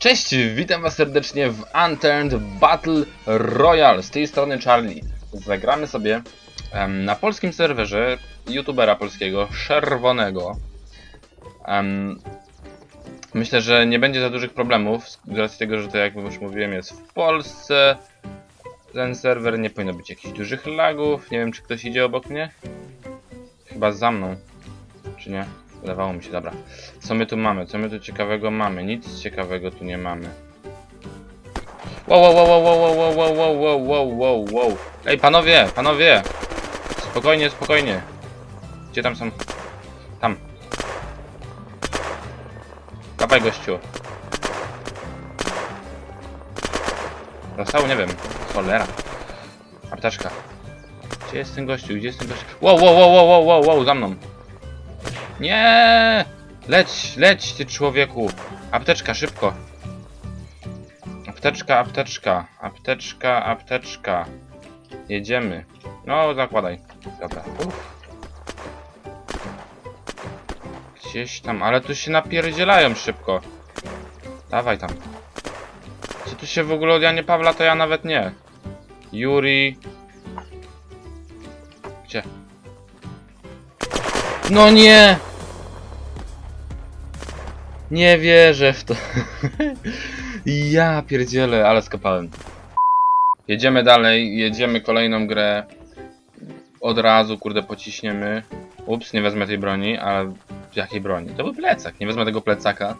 Cześć, witam was serdecznie w Unturned Battle Royale. Z tej strony Charlie. Zagramy sobie na polskim serwerze youtubera polskiego, Czerwonego. Myślę, że nie będzie za dużych problemów, z racji tego, że to jak już mówiłem jest w Polsce. Ten serwer nie powinno być jakichś dużych lagów. Nie wiem, czy ktoś idzie obok mnie. Chyba za mną. Czy nie? Wydawało mi się, dobra. Co my tu mamy? Co my tu ciekawego mamy? Nic ciekawego tu nie mamy. Wow, wow, wow, wow, wow, wow, wow, wow, wow, wow, wow. Ej, panowie, panowie! Spokojnie, spokojnie. Gdzie tam są? Tam. Dawaj, gościu. Zostało? Nie wiem. Cholera. Apteczka. Gdzie jest ten gościu? Gdzie jest ten gościu? Wow, wow, wow, wow, wow, wow, wow, za mną. Nie! Leć, leć ty człowieku! Apteczka, szybko! Apteczka, apteczka, apteczka, apteczka. Jedziemy. No, zakładaj. Dobra. Uff. Gdzieś tam, ale tu się napierdzielają szybko. Dawaj tam. Czy tu się w ogóle od Janie Pawla to ja nawet nie. Yuri. Gdzie? No nie! Nie wierzę w to. ja pierdzielę, ale skopałem. Jedziemy dalej, jedziemy kolejną grę. Od razu, kurde, pociśniemy. Ups, nie wezmę tej broni, ale jakiej broni? To był plecak, nie wezmę tego plecaka,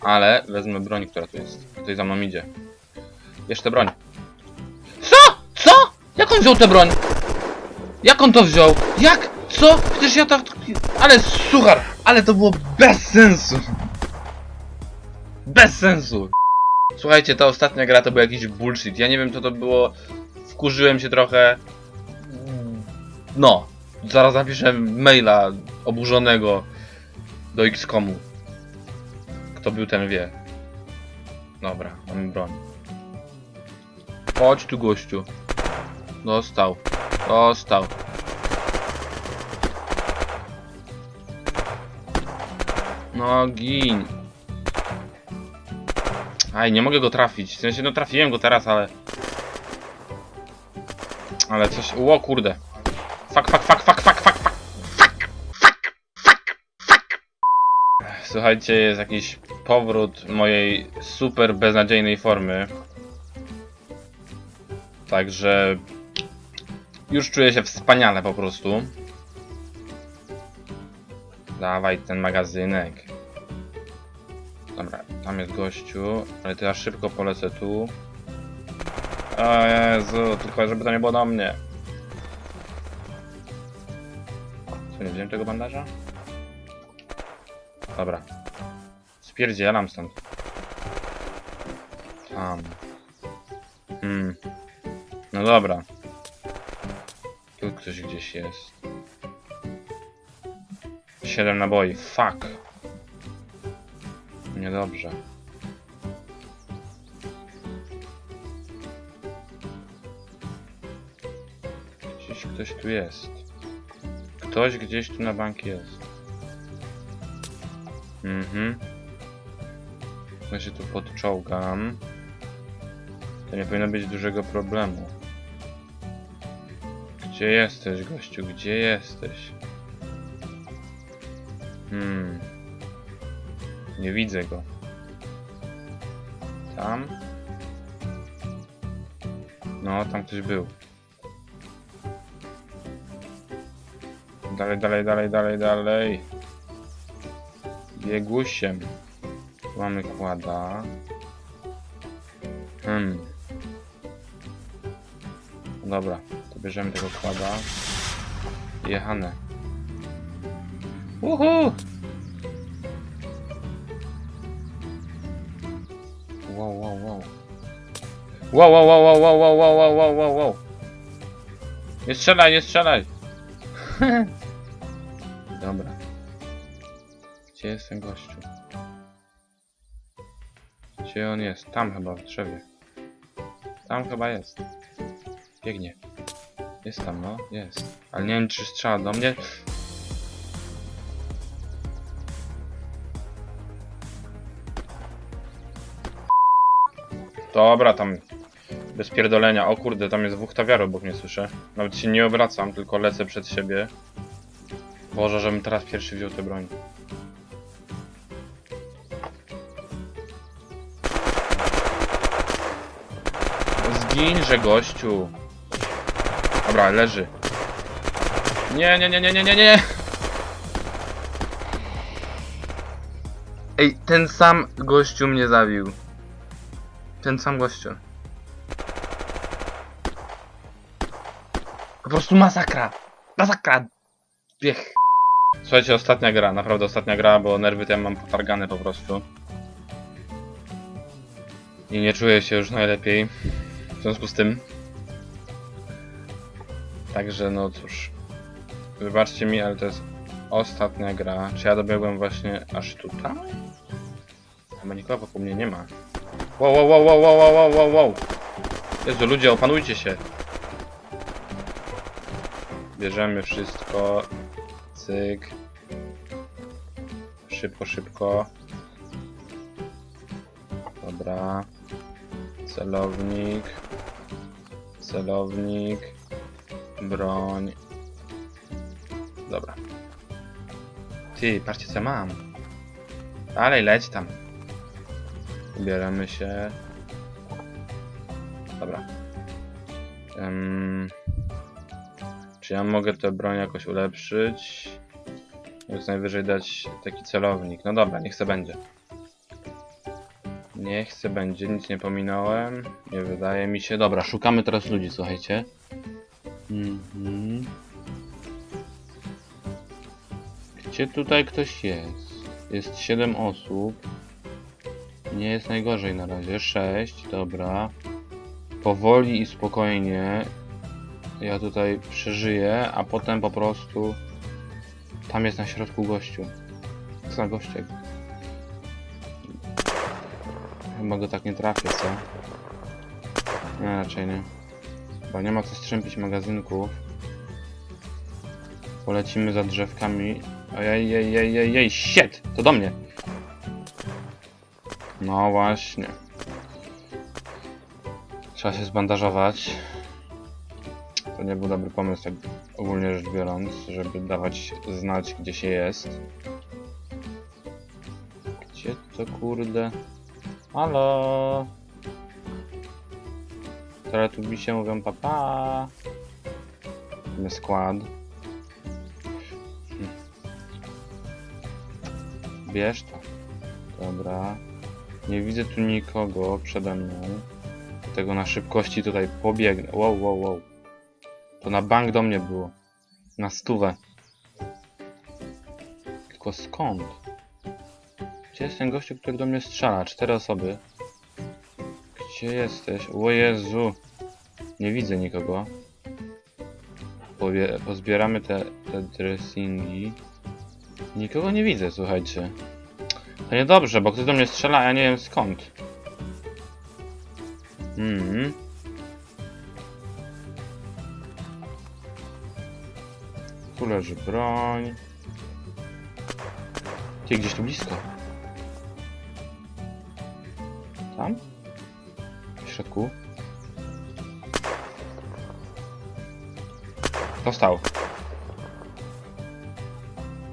ale wezmę broń, która tu jest. Tutaj za mną idzie. Tę broń. Co? Co? Jak on wziął tę broń? Jak on to wziął? Jak? Co? Przecież ja to... Ale suchar! Ale to było bez sensu! Bez sensu! Słuchajcie, ta ostatnia gra to był jakiś bullshit. Ja nie wiem co to było. Wkurzyłem się trochę. No. Zaraz napiszę maila oburzonego do XCOMu. Kto był ten wie. Dobra, mamy broń. Chodź tu gościu. Dostał. Dostał. No gin. Aj, nie mogę go trafić. W sensie, no trafiłem go teraz, ale... Ale coś... Ło, kurde. Fuck, fuck, fuck, fuck, fuck, fuck, fuck, fuck, fuck, fuck, fuck. Słuchajcie, jest jakiś powrót mojej super beznadziejnej formy. Także... Już czuję się wspaniale po prostu. Dawaj ten magazynek. Tam jest gościu, ale to ja szybko polecę tu. O Jezu, tylko żeby to nie było do mnie. Co, nie wziąłem tego bandaża? Dobra. Spierdzielam stąd. Tam. Hmm. No dobra. Tu ktoś gdzieś jest. 7 naboi. Fuck. Niedobrze. Gdzieś ktoś tu jest. Ktoś gdzieś tu na bank jest. Mhm. Ja się tu podczołgam. To nie powinno być dużego problemu. Gdzie jesteś, gościu? Gdzie jesteś? Hmm. Nie widzę go. Tam? No, tam ktoś był. Dalej, dalej, dalej, dalej, dalej. Biegusiem. Tu mamy kłada. Hmm. Dobra, to bierzemy tego kłada. Jechane. Uhu! Wow, wow, wow. Wow, wow, wow, wow, wow, wow, wow, wow, wow, wow. Nie strzelaj, nie strzelaj. Dobra. Gdzie jest ten gościu? Gdzie on jest? Tam chyba, w drzewie. Tam chyba jest. Biegnie. Jest tam, no, jest. Ale nie wiem, czy strzela do mnie. Dobra, tam bez pierdolenia. O kurde, tam jest dwóch tawiarów, obok mnie słyszę. Nawet się nie obracam, tylko lecę przed siebie. Boże, żebym teraz pierwszy wziął tę broń. Zginże, gościu. Dobra, leży. Nie, nie, nie, nie, nie, nie, nie. Ej, ten sam gościu mnie zabił. Ten sam gościu. Po prostu masakra. Masakra. Biech. Słuchajcie, ostatnia gra, naprawdę ostatnia gra, bo nerwy tam mam potargane po prostu. I nie czuję się już najlepiej. W związku z tym. Także no cóż. Wybaczcie mi, ale to jest ostatnia gra. Czy ja dobiegłem właśnie aż tutaj? Chyba nikogo wokół mnie nie ma. Wow, wow, wow, wow, wow, wow, wow, wow. Jezu, ludzie, opanujcie się. Bierzemy wszystko. Cyk. Szybko, szybko. Dobra. Celownik. Celownik. Broń. Dobra. Ty, patrzcie co mam. Dalej, leć tam. Ubieramy się. Dobra. Em, czy ja mogę tę broń jakoś ulepszyć? Więc najwyżej dać taki celownik. No dobra, niech se będzie. Niech se będzie, nic nie pominąłem. Nie wydaje mi się. Dobra, szukamy teraz ludzi, słuchajcie. Mhm. Gdzie tutaj ktoś jest? Jest 7 osób. Nie jest najgorzej na razie. 6, dobra. Powoli i spokojnie. Ja tutaj przeżyję, a potem po prostu. Tam jest na środku gościu. Co za gościek? Chyba go tak nie trafię, co? Nie, raczej nie. Bo nie ma co strzępić magazynków. Polecimy za drzewkami. Ojej, jej, jej, jej, jej, shit! To do mnie! No właśnie. Trzeba się zbandażować. To nie był dobry pomysł, ogólnie rzecz biorąc, żeby dawać znać, gdzie się jest. Gdzie to kurde? Halo? Teletubisie mówią papa. Mamy skład. Bierz to. Dobra. Nie widzę tu nikogo przede mną. Dlatego na szybkości tutaj pobiegnę. Wow, wow, wow. To na bank do mnie było. Na stówę. Tylko skąd? Gdzie jest ten gościu, który do mnie strzela? Cztery osoby. Gdzie jesteś? O Jezu. Nie widzę nikogo. Pozbieramy te, te dressingi. Nikogo nie widzę, słuchajcie. To niedobrze, bo ktoś do mnie strzela, a ja nie wiem skąd. Mhm. Tu leży broń. Ty gdzieś tu blisko. Tam? W środku. Dostał.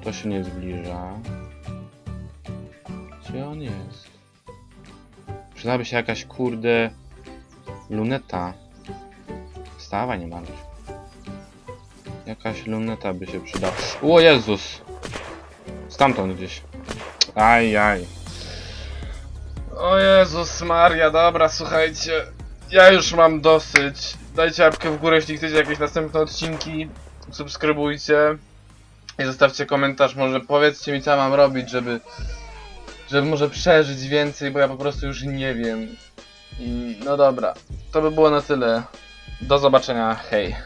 To się nie zbliża. Gdzie on jest? Przydałaby się jakaś kurde luneta. Wstawa nie martw. Jakaś luneta by się przydała. O Jezus! Stamtąd gdzieś. Aj, aj. O Jezus Maria, dobra, słuchajcie. Ja już mam dosyć. Dajcie łapkę w górę, jeśli chcecie jakieś następne odcinki. Subskrybujcie. I zostawcie komentarz, może powiedzcie mi co mam robić, żeby żeby może przeżyć więcej, bo ja po prostu już nie wiem. I no dobra, to by było na tyle. Do zobaczenia, hej.